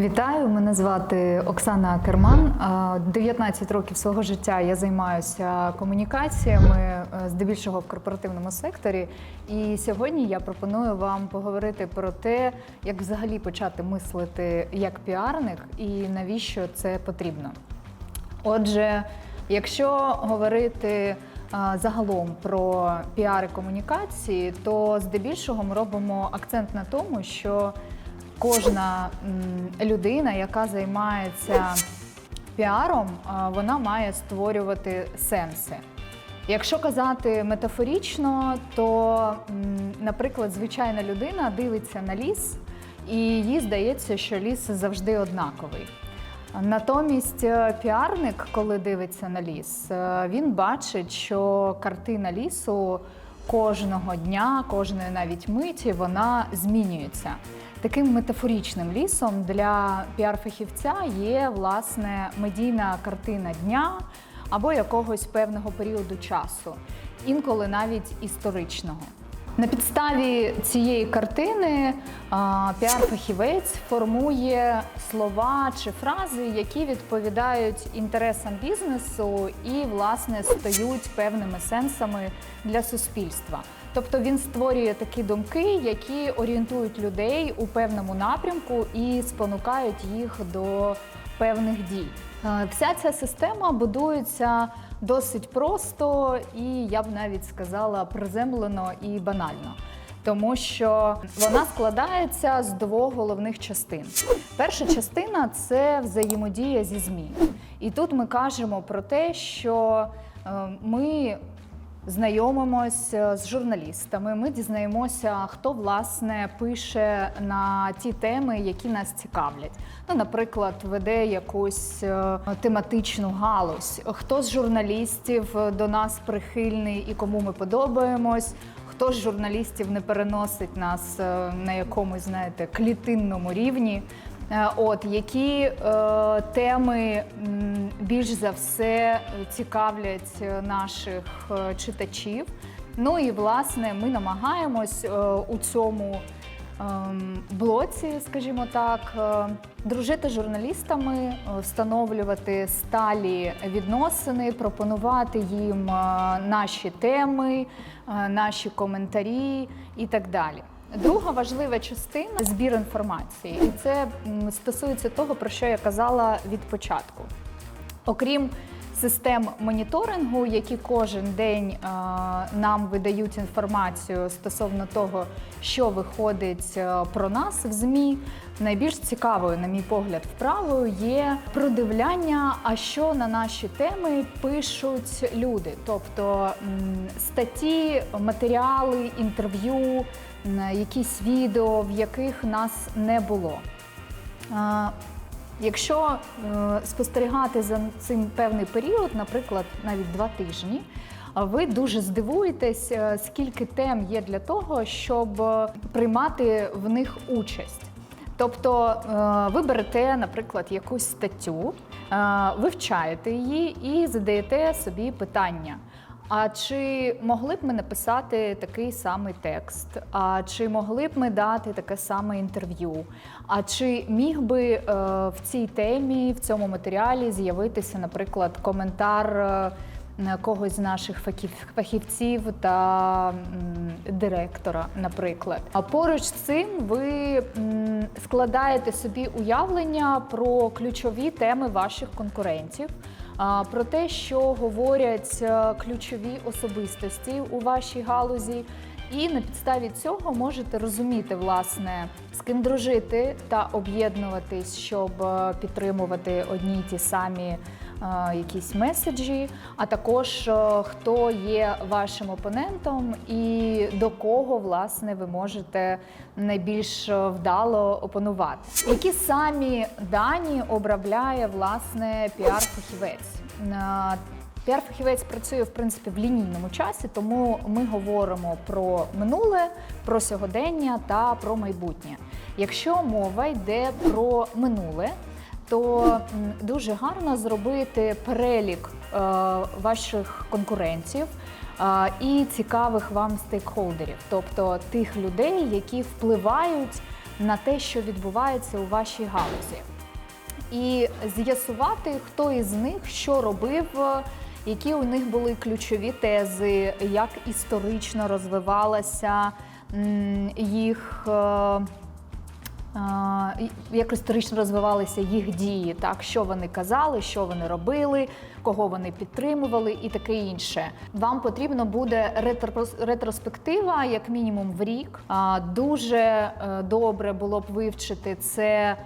Вітаю, мене звати Оксана Керман. А, 19 років свого життя я займаюся комунікаціями, е, здебільшого в корпоративному секторі. І сьогодні я пропоную вам поговорити про те, як взагалі почати мислити як піарник і навіщо це потрібно. Отже, якщо говорити загалом про піар комунікації, то здебільшого ми робимо акцент на тому, що кожна людина, яка займається піаром, вона має створювати сенси. Якщо казати метафорично, то, наприклад, звичайна людина дивиться на ліс, і їй здається, що ліс завжди однаковий. Натомість е, піарник, коли дивиться на ліс, е, він бачить, що картина лісу кожного дня, кожної навіть миті вона змінюється. Таким метафорічним лісом для піар-фахівця є власне медійна картина дня або якогось певного періоду часу, інколи навіть історичного. На підставі цієї картини піар-фахівець формує слова чи фрази, які відповідають інтересам бізнесу і, власне, стають певними сенсами для суспільства. Тобто він створює такі думки, які орієнтують людей у певному напрямку і спонукають їх до певних дій. Е, Вся ця система будується досить просто і я б навіть сказала приземлено і банально. Тому що вона складається з двох головних частин. Перша частина це взаємодія зі ЗМІ. І тут ми кажемо про те, що е, ми знайомимося з журналістами. Ми дізнаємося, хто власне пише на ті теми, які нас цікавлять. Ну, наприклад, веде якусь е, тематичну галузь. Хто з журналістів до нас прихильний і кому ми подобаємось. Хто з журналістів не переносить нас е, на якомусь, знаєте, клітинному рівні. Е, От які е, теми більш за все цікавлять е, наших е, читачів. Ну і власне ми намагаємось е, у цьому ем, блоці, скажімо так, е, дружити з журналістами, е, встановлювати сталі відносини, пропонувати їм е, наші теми, е, наші коментарі і так далі. Друга важлива частина збір інформації, і це стосується того, про що я казала від початку. Окрім систем моніторингу, які кожен день нам видають інформацію стосовно того, що виходить про нас в ЗМІ. Найбільш цікавою, на мій погляд, вправою є продивляння, а що на наші теми пишуть люди, тобто статті, матеріали, інтерв'ю, якісь відео, в яких нас не було. Якщо е, спостерігати за цим певний період, наприклад, навіть два тижні, ви дуже здивуєтесь, е, скільки тем є для того, щоб е, приймати в них участь. Тобто е, ви берете, наприклад, якусь статтю, е, вивчаєте її і задаєте собі питання. А чи могли б ми написати такий самий текст? А чи могли б ми дати таке саме інтерв'ю? А чи міг би е, в цій темі, в цьому матеріалі з'явитися, наприклад, коментар е, когось з наших фахів- фахівців та директора, наприклад? А поруч з цим ви складаєте собі уявлення про ключові теми ваших конкурентів про те, що говорять е, ключові особистості у вашій галузі. І на підставі цього можете розуміти, власне, з ким дружити та об'єднуватись, щоб е, підтримувати одні й ті самі якісь меседжі, а також е, хто є вашим опонентом і до кого власне ви можете найбільш е, вдало опонувати. Які самі дані обробляє власне піар-фахівець? Е, Піар-фахівець працює в принципі в лінійному часі, тому ми говоримо про минуле, про сьогодення та про майбутнє. Якщо мова йде про минуле, то дуже гарно зробити перелік е, ваших конкурентів е, і цікавих вам стейкхолдерів, тобто тих людей, які впливають на те, що відбувається у вашій галузі. і з'ясувати, хто із них що робив, які у них були ключові тези, як історично розвивалася їх. Як історично розвивалися їх дії, так що вони казали, що вони робили, кого вони підтримували, і таке інше. Вам потрібно буде ретро- ретроспектива, як мінімум в рік. Дуже е, добре було б вивчити це.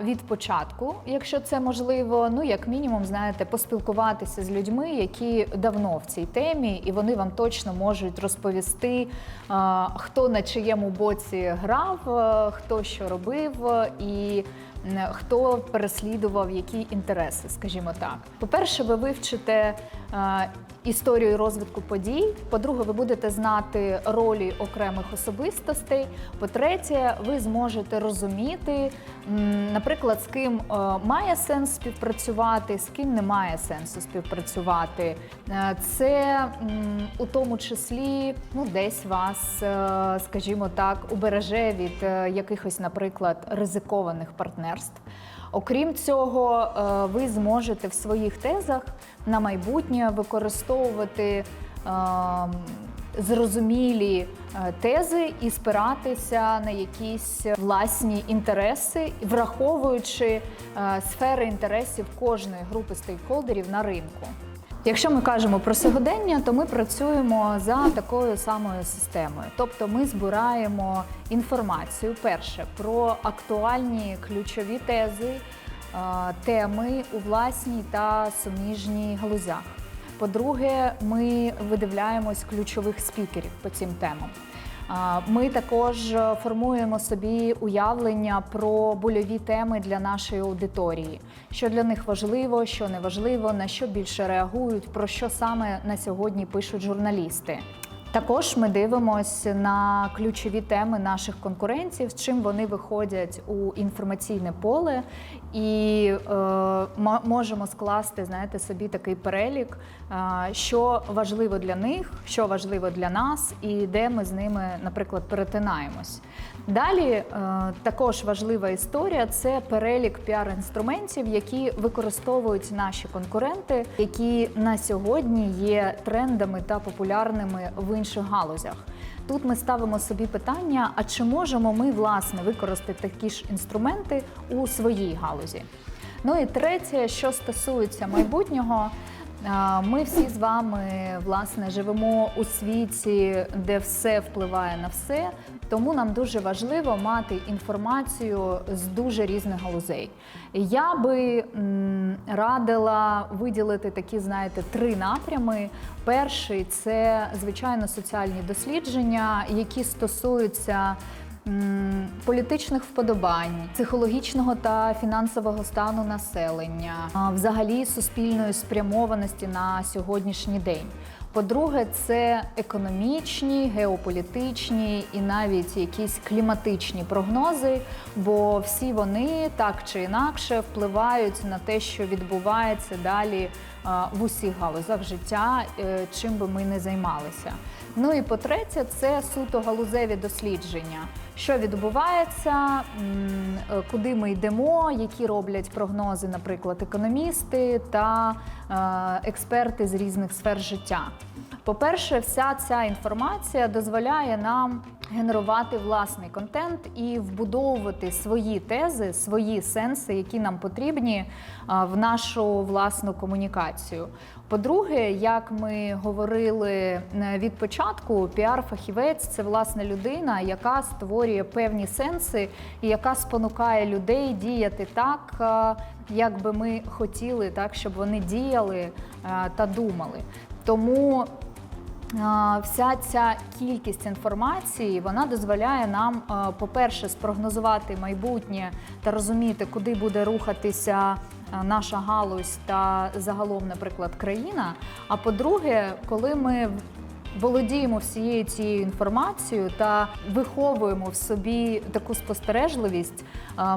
Від початку, якщо це можливо, ну як мінімум, знаєте, поспілкуватися з людьми, які давно в цій темі, і вони вам точно можуть розповісти, хто на чиєму боці грав, е, хто що робив, е, і хто переслідував які інтереси, скажімо так. По-перше, ви вивчите е, історію розвитку подій. По-друге, ви будете знати ролі окремих особистостей. По-третє, ви зможете розуміти, наприклад, з ким е, має сенс співпрацювати, з ким не має сенсу співпрацювати. Е, Це у тому числі ну, десь вас, е, скажімо так, убереже від якихось, наприклад, ризикованих партнерств. Окрім цього, е, ви зможете в своїх тезах на майбутнє використовувати е, зрозумілі е, тези і спиратися на якісь власні інтереси, враховуючи е, сфери інтересів кожної групи стейкхолдерів на ринку. Якщо ми кажемо про сьогодення, то ми працюємо за такою самою системою. Тобто ми збираємо інформацію перше про актуальні ключові тези, е, теми у власній та суміжній галузях. По-друге, ми видивляємось ключових спікерів по цим темам. Ми також формуємо собі уявлення про больові теми для нашої аудиторії, що для них важливо, що не важливо, на що більше реагують, про що саме на сьогодні пишуть журналісти. Також ми дивимося на ключові теми наших конкурентів, з чим вони виходять у інформаційне поле, і е, можемо скласти, знаєте, собі такий перелік, е, що важливо для них, що важливо для нас, і де ми з ними, наприклад, перетинаємось. Далі е, також важлива історія це перелік піар-інструментів, які використовують наші конкуренти, які на сьогодні є трендами та популярними в інших галузях. Тут ми ставимо собі питання: а чи можемо ми власне використати такі ж інструменти у своїй галузі? Ну і третє, що стосується майбутнього. Ми всі з вами власне живемо у світі, де все впливає на все. Тому нам дуже важливо мати інформацію з дуже різних галузей. Я би радила виділити такі, знаєте, три напрями. Перший це звичайно соціальні дослідження, які стосуються політичних вподобань, психологічного та фінансового стану населення, взагалі суспільної спрямованості на сьогоднішній день. По-друге, це економічні, геополітичні і навіть якісь кліматичні прогнози, бо всі вони так чи інакше впливають на те, що відбувається далі в усіх галузях життя, е, чим би ми не займалися. Ну і по-третє, це суто галузеві дослідження. Що відбувається, е, куди ми йдемо, які роблять прогнози, наприклад, економісти та е, експерти з різних сфер життя. По-перше, вся ця інформація дозволяє нам генерувати власний контент і вбудовувати свої тези, свої сенси, які нам потрібні в нашу власну комунікацію. По-друге, як ми говорили е, від початку, піар-фахівець це власне людина, яка створює певні сенси і яка спонукає людей діяти так, е, як би ми хотіли, так щоб вони діяли е, та думали. Тому Вся ця кількість інформації вона дозволяє нам, по-перше, спрогнозувати майбутнє та розуміти, куди буде рухатися наша галузь та загалом, наприклад, країна. А по-друге, коли ми володіємо всією цією інформацією та виховуємо в собі таку спостережливість,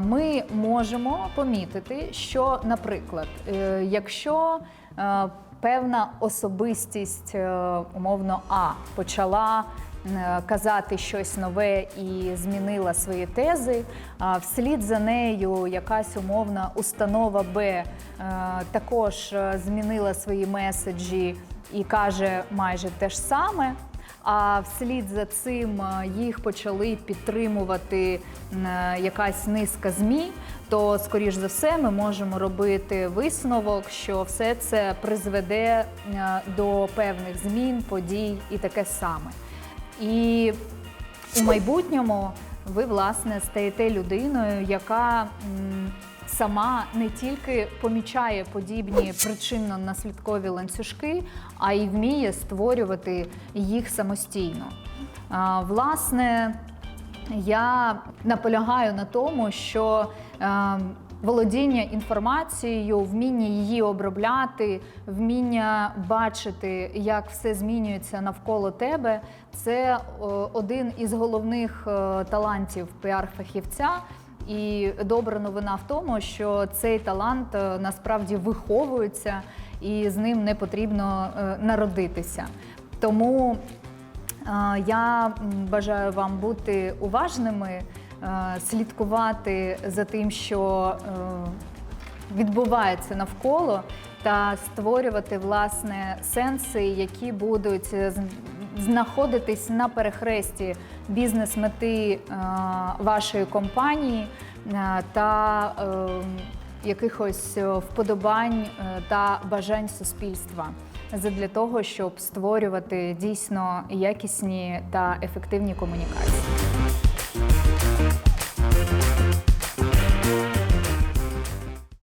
ми можемо помітити, що, наприклад, е, якщо е, певна особистість, е, умовно, А почала е, казати щось нове і змінила свої тези. А Вслід за нею якась умовна установа Б е, також змінила свої меседжі і каже майже те ж саме. А вслід за цим е, їх почали підтримувати е, якась низка змі. То, скоріш за все, ми можемо робити висновок, що все це призведе е, до певних змін, подій і таке саме. І у майбутньому ви власне стаєте людиною, яка сама не тільки помічає подібні причинно-наслідкові ланцюжки, а й вміє створювати їх самостійно. Власне, я наполягаю на тому, що е, володіння інформацією, вміння її обробляти, вміння бачити, як все змінюється навколо тебе, це е, один із головних е, талантів піар-фахівця. І добра новина в тому, що цей талант е, насправді виховується, і з ним не потрібно е, народитися. Тому Е, Я бажаю вам бути уважними, слідкувати за тим, що відбувається навколо, та створювати власне сенси, які будуть знаходитись на перехресті бізнес-мети е, вашої компанії е, та е, якихось вподобань та бажань суспільства задля того, щоб створювати дійсно якісні та ефективні комунікації.